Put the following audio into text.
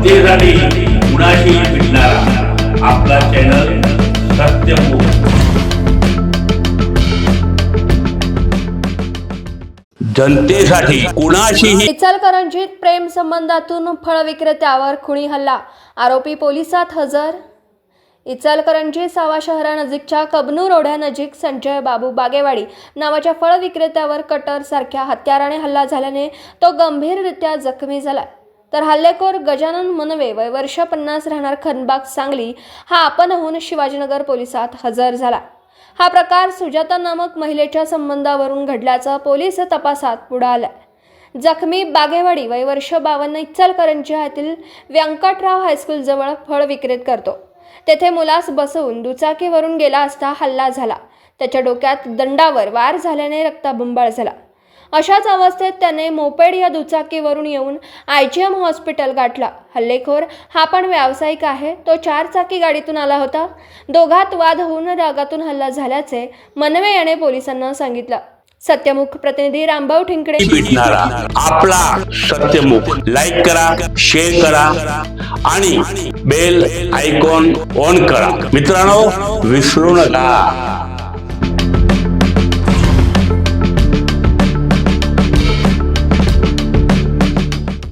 जनतेसाठी कुणाशी भेटणारा आपला चॅनल सत्यमुख जनतेसाठी कुणाशीही इचलकरंजीत प्रेम संबंधातून फळ विक्रेत्यावर खुणी हल्ला. आरोपी पोलिसात हजर. इचलकरंजी सावा शहरानजीकच्या कबनूर ओढ्यानजीक संजय बाबू बागेवाडी नावाच्या फळ विक्रेत्यावर कटर सारख्या हत्याराने हल्ला झाल्याने तो गंभीररित्या जखमी झाला तर हल्लेखोर गजानन मनवे वय वर्ष पन्नास राहणार खनबाग सांगली हा आपणहून शिवाजीनगर पोलिसात हजर झाला. हा प्रकार सुजाता नामक महिलेच्या संबंधावरून घडल्याचं पोलीस तपासात पुढे आलं जखमी बागेवाडी वय वर्ष बावन्न इचलकरंजी येथील व्यंकटराव हायस्कूलजवळ फळ विक्रेत करतो. तेथे मुलास बसवून दुचाकीवरून गेला असता हल्ला झाला. त्याच्या डोक्यात दंडावर वार झाल्याने रक्ताबंबाळ झाला. अशाच अवस्थेत त्याने मोपेड या दुचाकीवरून येऊन आय जी एम हॉस्पिटल गाठला. हल्लेखोर हा पण व्यावसायिक आहे. तो चार चाकी गाडीतून आला होता. दोघात वाद होऊन रागातून हल्ला झाल्याचे मनवे याने पोलिसांना सांगितलं. सत्यमुख प्रतिनिधी रामभाऊ ठिंकडे भेटणारा आपला सत्यमुख. लाईक करा शेअर करा आणि बेल आयकॉन ऑन करा. मित्रांनो विसरू नका.